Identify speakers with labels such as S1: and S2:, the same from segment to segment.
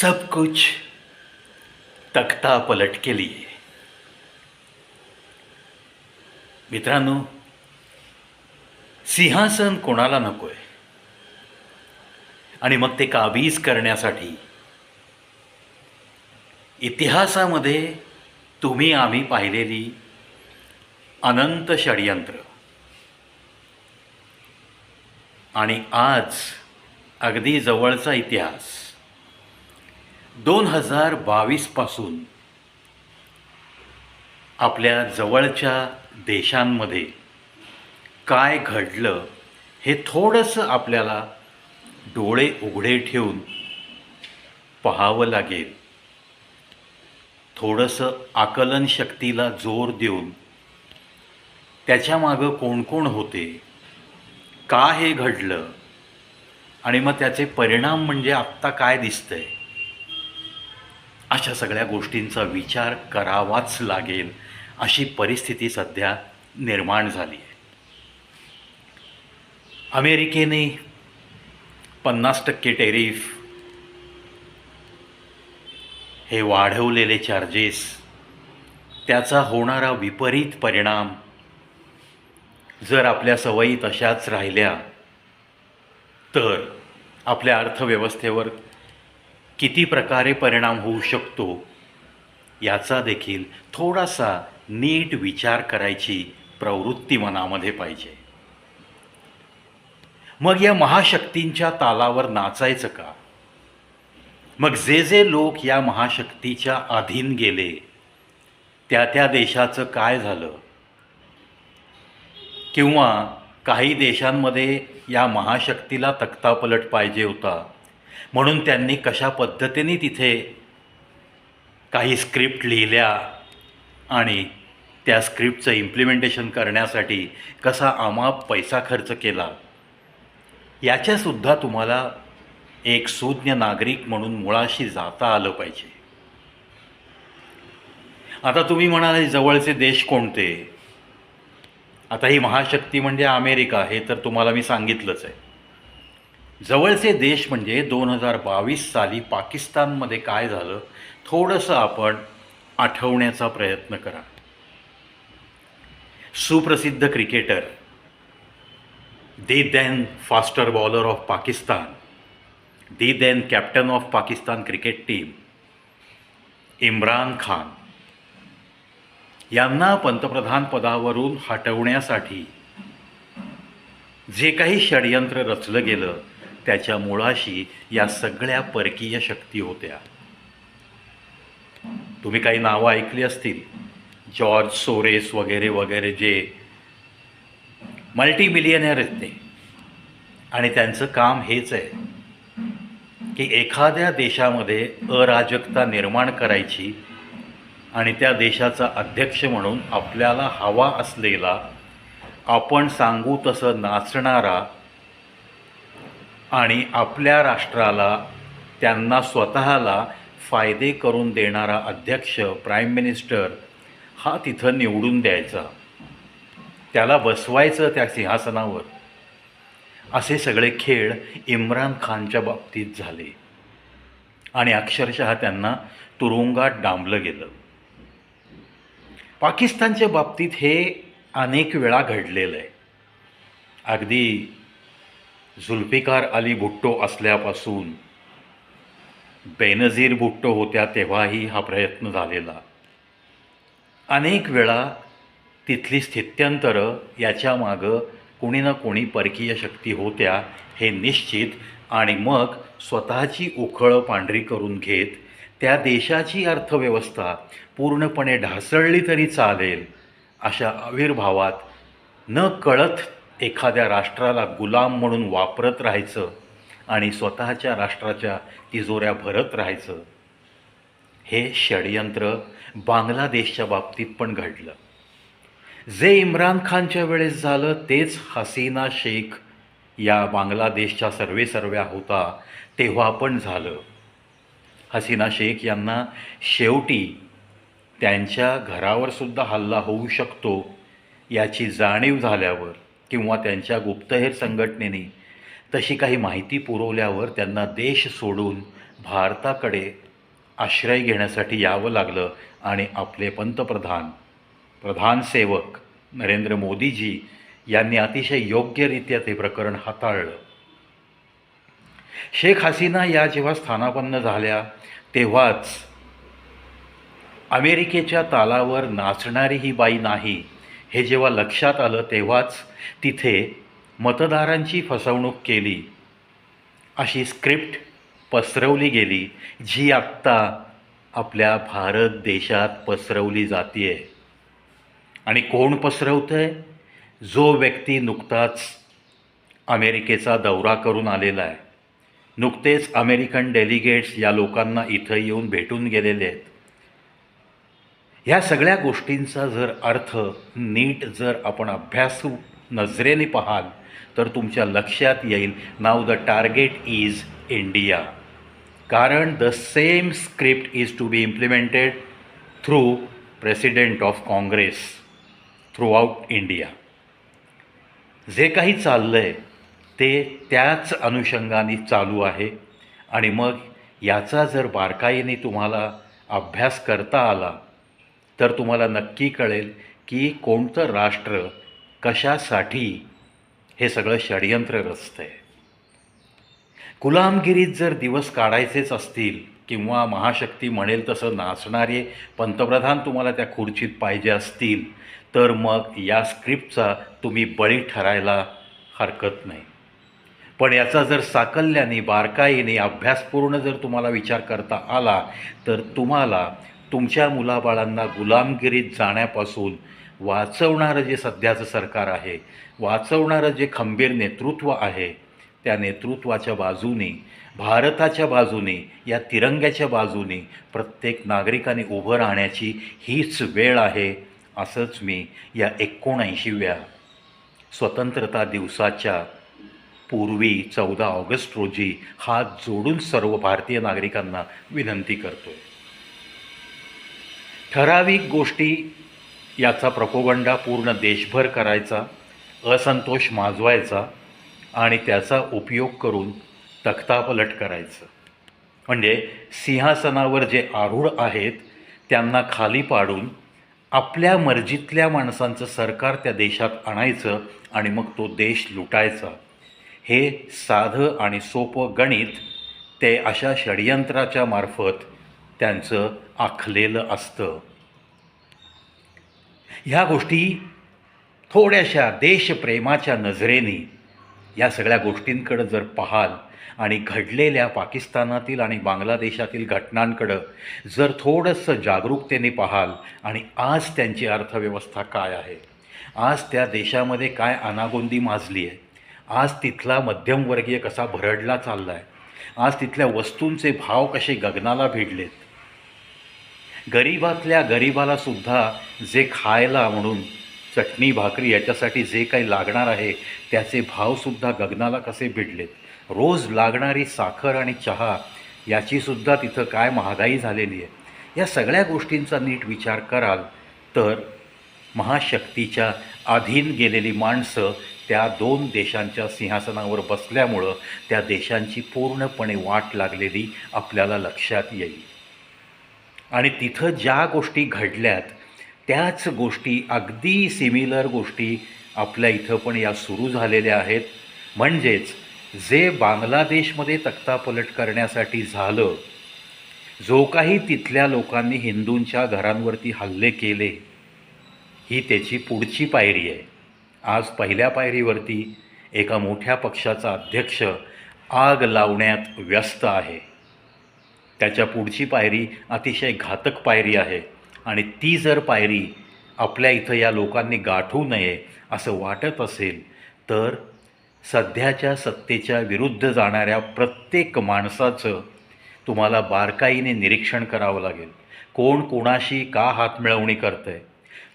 S1: सब कुछ तख्ता पलट के लिए। मित्रांनो सिंहासन कोणाला नको आहे आणि मग ते काबीज करण्यासाठी इतिहासामध्ये तुम्ही आम्ही पाहिलेली अनंत षडयंत्र. आणि आज अगदी जवळचा इतिहास दोन हजार बावीसपासून आपल्या जवळच्या देशांमध्ये काय घडलं हे थोडंसं आपल्याला डोळे उघडे ठेवून पाहावं लागेल. थोडंसं आकलन शक्तीला जोर देऊन त्याच्यामागं कोण कोण होते का हे घडलं आणि मग त्याचे परिणाम म्हणजे आत्ता काय दिसतंय. अशा सगळ्या गोष्टींचा विचार करावाच लागेल. अशी परिस्थिती सध्या निर्माण झाली आहे. अमेरिकेने पन्नास टक्के टेरिफ हे वाढवलेले चार्जेस त्याचा होणारा विपरीत परिणाम जर आपल्या सवयी तशाच राहिल्या तर आपल्या अर्थव्यवस्थेवर किती प्रकारे परिणाम होऊ शकतो याचा देखील थोडासा नीट विचार करायची प्रवृत्ती मनामध्ये पाहिजे. मग या महाशक्तींच्या तालावर नाचायचं का? मग जे जे लोक या महाशक्तीच्या अधीन गेले त्या त्या देशाचं काय झालं? किंवा काही देशांमध्ये या महाशक्तीला तख्तापलट पाहिजे होता. म्हणून त्यांनी कशा पद्धतीने तिथे काही स्क्रिप्ट लिहिल्या आणि त्या स्क्रिप्टचं इम्प्लिमेंटेशन करण्यासाठी कसा अमाप पैसा खर्च केला याच्यासुद्धा तुम्हाला एक सुज्ञ नागरिक म्हणून मुळाशी जाता आलं पाहिजे. आता तुम्ही म्हणाले जवळचे देश कोणते? आता ही महाशक्ती म्हणजे अमेरिका हे तर तुम्हाला मी सांगितलंच आहे. जवळचे देश म्हणजे दोन हजार बावीस साली पाकिस्तानमध्ये काय झालं थोडंसं आपण आठवण्याचा प्रयत्न करा. सुप्रसिद्ध cricketer the then faster bowler of Pakistan the then captain of Pakistan cricket team Imran Khan. यांना पंतप्रधान पदावरून हटवण्यासाठी जे काही षडयंत्र रचलं गेलं त्याच्या मुळाशी या सगळ्या परकीय शक्ती होत्या. तुम्ही काही नावं ऐकली असतील? जॉर्ज सोरेस वगैरे वगैरे जे मल्टीमिलियनर आहेत ते. आणि त्यांचं काम हेच आहे की एखाद्या देशामध्ये अराजकता निर्माण करायची आणि त्या देशाचा अध्यक्ष म्हणून आपल्याला हवा असलेला आपण सांगू तसं नाचणारा आणि आपल्या राष्ट्राला त्यांना स्वतःला फायदे करून देणारा अध्यक्ष प्राईम मिनिस्टर हा तिथं निवडून द्यायचा. त्याला बसवायचं त्या सिंहासनावर. असे सगळे खेळ इम्रान खानच्या बाबतीत झाले. आणि अक्षरशः त्यांना तुरुंगात डांबलं गेलं. पाकिस्तानच्या बाबतीत हे अनेक वेळा घडलेलं आहे. अगदी झुल्फिकार अली भुट्टो असल्यापासून बेनझीर भुट्टो होत्या तेव्हाही हा प्रयत्न झालेला. अनेक वेळा तिथली स्थित्यंतरं याच्यामागं कोणी ना कोणी परकीय शक्ती होत्या हे निश्चित आणि मग स्वतःची उखळं पांढरी करून घेत त्या देशाची अर्थव्यवस्था पूर्णपणे ढासळली तरी चालेल अशा आविर्भावात न कळत एखाद्या राष्ट्राला गुलाम म्हणून वापरत राहायचं आणि स्वतःच्या राष्ट्राच्या तिजोऱ्या भरत राहायचं हे षडयंत्र बांगलादेशच्या बाबतीत पण घडलं. जे इम्रान खानच्या वेळेस झालं तेच हसीना शेख या बांगलादेशच्या सर्वेसर्व्या होता तेव्हा पण झालं. हसीना शेख यांना शेवटी त्यांच्या घरावर सुद्धा हल्ला होऊ शकतो याची जाणीव झाल्यावर किंवा त्यांच्या गुप्तहेर संघटनेने तशी काही माहिती पुरवल्यावर त्यांना देश सोडून भारताकडे आश्रय घेण्यासाठी यावं लागलं आणि आपले पंतप्रधान प्रधान सेवक नरेंद्र मोदीजी यांनी अतिशय योग्यरित्या ते प्रकरण हाताळलं. शेख हसीना या जेव्हा स्थानापन्न झाल्या तेव्हाच अमेरिकेच्या तालावर नाचणारी ही बाई नाही हे जेव्हा लक्षात आलं तेव्हाच तिथे मतदारांची फसवणूक केली. अशी स्क्रिप्ट पसरवली गेली जी आत्ता आपल्या भारत देशात पसरवली जाते आणि कोण पसरवतं आहे जो व्यक्ती नुकताच अमेरिकेचा दौरा करून आलेला आहे. नुकतेच अमेरिकन डेलिगेट्स या लोकांना इथं येऊन भेटून गेलेले आहेत. ह्या सगळ्या गोष्टींचा जर अर्थ नीट जर आपण अभ्यासू नजरेने पाहाल तर तुमच्या लक्षात येईल नाव द टार्गेट इज इंडिया कारण the same script is to be implemented through president of Congress throughout India जे काही चाललं आहे ते त्याच अनुषंगाने चालू आहे. आणि मग याचा जर बारकाईने तुम्हाला अभ्यास करता आला तर तुम्हाला नक्की कळेल की कोणतं राष्ट्र कशासाठी हे सगळं षडयंत्र रचतं आहे गुलामगिरीत जर दिवस काढायचेच असतील किंवा महाशक्ती म्हणेल तसं नाचणारे पंतप्रधान तुम्हाला त्या खुर्चीत पाहिजे असतील तर मग या स्क्रिप्टचा तुम्ही बळी ठरायला हरकत नाही. पण याचा जर साकल्याने बारकाईने अभ्यासपूर्ण जर तुम्हाला विचार करता आला तर तुम्हाला तुमच्या मुलाबाळांना गुलामगिरीत जाण्यापासून वाचवणारं जे सध्याचं सरकार आहे वाचवणारं जे खंबीर नेतृत्व आहे त्या नेतृत्वाच्या बाजूने भारताच्या बाजूने या तिरंग्याच्या बाजूने प्रत्येक नागरिकाने उभं राहण्याची हीच वेळ आहे असंच मी या एकोणऐंशीव्या स्वतंत्रता दिवसाच्या पूर्वी चौदा ऑगस्ट रोजी हात जोडून सर्व भारतीय नागरिकांना विनंती करतो ठराविक गोष्टी याचा प्रपोगंडा पूर्ण देशभर करायचा असंतोष माजवायचा आणि त्याचा उपयोग करून तख्तापलट करायचं. म्हणजे सिंहासनावर जे आरूढ आहेत त्यांना खाली पाडून आपल्या मर्जीतल्या माणसांचं सरकार त्या देशात आणायचं आणि मग तो देश लुटायचा. हे साधं आणि सोपं गणित ते अशा षडयंत्राच्या मार्फत त्यांचं आखलेलं असतं. ह्या गोष्टी थोड्याशा देशप्रेमाच्या नजरेने या सगळ्या गोष्टींकडं जर पाहाल आणि घडलेल्या पाकिस्तानातील आणि बांगलादेशातील घटनांकडं जर थोडंसं जागरूकतेने पाहाल आणि आज त्यांची अर्थव्यवस्था काय आहे आज त्या देशामध्ये काय अनागोंदी माजली आहे आज तिथला मध्यमवर्गीय कसा भरडला चालला आहे आज तिथल्या वस्तूंचे भाव कसे गगनाला भिडलेत गरीबातल्या गरीबाला सुद्धा जे खायला म्हणून चटणी भाकरी याच्यासाठी जे काही लागणार आहे त्याचे भावसुद्धा गगनाला कसे भिडलेत? रोज लागणारी साखर आणि चहा याचीसुद्धा तिथं काय महागाई झालेली आहे? या सगळ्या गोष्टींचा नीट विचार कराल तर महाशक्तीच्या अधीन गेलेली माणसं त्या दोन देशांच्या सिंहासनावर बसल्यामुळं त्या देशांची पूर्णपणे वाट लागलेली आपल्याला लक्षात येईल. आणि तिथं ज्या गोष्टी घडल्यात त्याच गोष्टी अगदी सिमिलर गोष्टी आपल्या इथं पण या सुरू झालेल्या आहेत. म्हणजेच जे बांगलादेशमध्ये तख्तापलट करण्यासाठी झालं जो काही तिथल्या लोकांनी हिंदूंच्या घरांवरती हल्ले केले ही त्याची पुढची पायरी आहे. आज पहिल्या पायरीवरती एका मोठ्या पक्षाचा अध्यक्ष आग लावण्यात व्यस्त आहे. त्याच्या पुढची पायरी अतिशय घातक पायरी आहे. आणि ती जर पायरी आपल्या इथं या लोकांनी गाठू नये असं वाटत असेल तर सध्याच्या सत्तेच्या विरुद्ध जाणाऱ्या प्रत्येक माणसाचं तुम्हाला बारकाईने निरीक्षण करावं लागेल. कोण कोणाशी का हातमिळवणी करतं आहे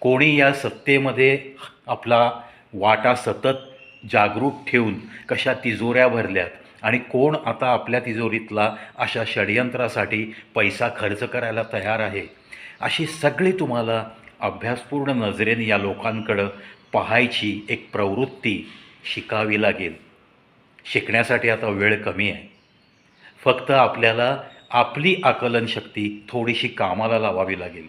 S1: कोणी या सत्तेमध्ये आपला वाटा सतत जागरूक ठेवून कशा तिजोऱ्या भरल्यात? आणि कोण आता आपल्या तिजोरीतला अशा षडयंत्रासाठी पैसा खर्च करायला तयार आहे? अशी सगळी तुम्हाला अभ्यासपूर्ण नजरेने या लोकांकडं पाहायची एक प्रवृत्ती शिकावी लागेल. शिकण्यासाठी आता वेळ कमी आहे. फक्त आपल्याला आपली आकलनशक्ती थोडीशी कामाला लावावी लागेल.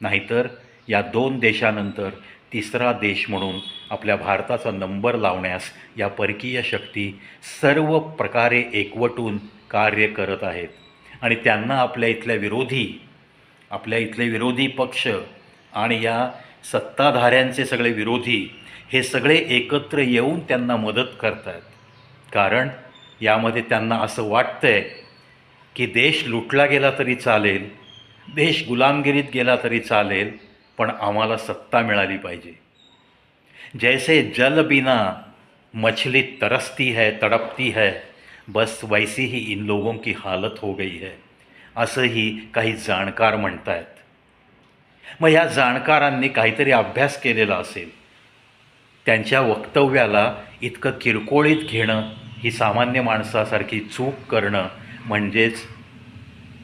S1: नाहीतर या दोन देशानंतर तिसरा देश म्हणून आपल्या भारताचा नंबर लावण्यास या परकीय शक्ती सर्व प्रकारे एकवटून कार्य करत आहेत. आणि त्यांना आपल्या इथल्या विरोधी आपल्या इथले विरोधी पक्ष आणि या सत्ताधाऱ्यांचे सगळे विरोधी हे सगळे एकत्र येऊन त्यांना मदत करत आहेत कारण यामध्ये त्यांना असं वाटतंय की देश लुटला गेला तरी चालेल देश गुलामगिरीत गेला तरी चालेल पण आम्हाला सत्ता मिळाली पाहिजे. जैसे जल बिना मछली तरसती है तड़पती है बस वैसी ही इन लोगों की हालत हो गई है. असंही काही जाणकार म्हणत आहेत मग ह्या जाणकारांनी काहीतरी अभ्यास केलेला असेल. त्यांच्या वक्तव्याला इतकं किरकोळीत घेणं ही सामान्य माणसासारखी चूक करणं म्हणजेच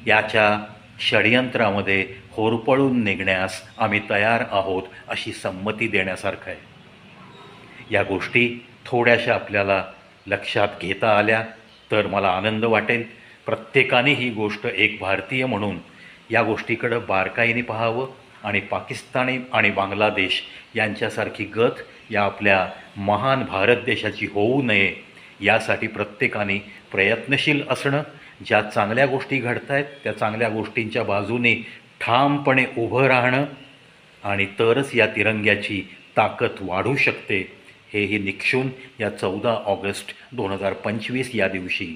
S1: याच्या षडयंत्रामध्ये होरपळून निघण्यास आम्ही तयार आहोत अशी संमती देण्यासारखं आहे. या गोष्टी थोड्याशा आपल्याला लक्षात घेता आल्या तर मला आनंद वाटेल. प्रत्येकाने ही गोष्ट एक भारतीय म्हणून या गोष्टीकडं बारकाईने पाहावं आणि पाकिस्तानी आणि बांगलादेश यांच्यासारखी गत या आपल्या महान भारत देशाची होऊ नये यासाठी प्रत्येकाने प्रयत्नशील असणं ज्या चांगल्या गोष्टी घडत आहेत त्या चांगल्या गोष्टींच्या बाजूने ठामपणे उभं राहणं आणि तरच या तिरंग्याची ताकद वाढू शकते हेही निक्षून या चौदा ऑगस्ट दोन हजार पंचवीस या दिवशी.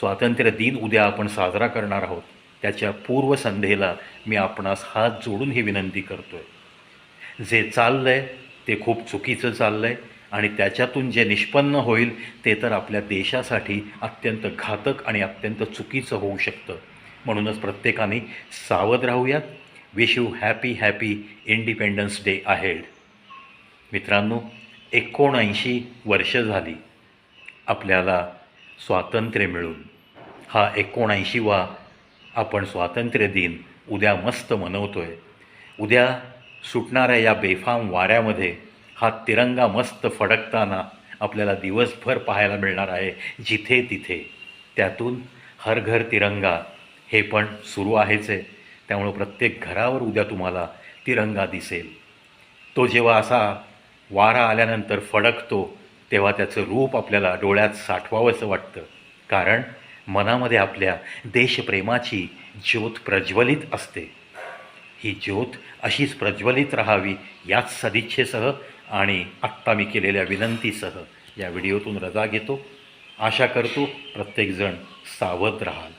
S1: स्वातंत्र्य दिन उद्या आपण साजरा करणार आहोत. त्याच्या पूर्वसंध्येला मी आपणास हात जोडून ही विनंती करतो आहे जे चाललं आहे ते खूप चुकीचं चाललं आहे आणि त्याच्यातून जे निष्पन्न होईल ते तर आपल्या देशासाठी अत्यंत घातक आणि अत्यंत चुकीचं होऊ शकतं. म्हणूनच प्रत्येकाने सावध राहूयात. Wish you happy happy independence day ahead मित्रांनो एकोणऐंशी वर्ष झाली आपल्याला स्वातंत्र्य मिळून. हा एकोणऐंशीवा आपण स्वातंत्र्य दिन उद्या मस्त मनवतो आहे उद्या सुटणाऱ्या या बेफाम वाऱ्यामध्ये हा तिरंगा मस्त फडकताना आपल्याला दिवसभर पाहायला मिळणार आहे जिथे तिथे. त्यातून हर घर तिरंगा. हे पण सुरू आहेच. आहे त्यामुळं प्रत्येक घरावर उद्या तुम्हाला तिरंगा दिसेल. तो जेव्हा असा वारा आल्यानंतर फडकतो तेव्हा त्याचं रूप आपल्याला डोळ्यात साठवावंसं वाटतं. कारण मनामध्ये आपल्या देशप्रेमाची ज्योत प्रज्वलित असते. ही ज्योत अशीच प्रज्वलित राहावी याच सदिच्छेसह आणि आत्ता मी केलेल्या विनंतीसह या व्हिडिओतून रजा घेतो. आशा करतो प्रत्येकजण सावध राहाल.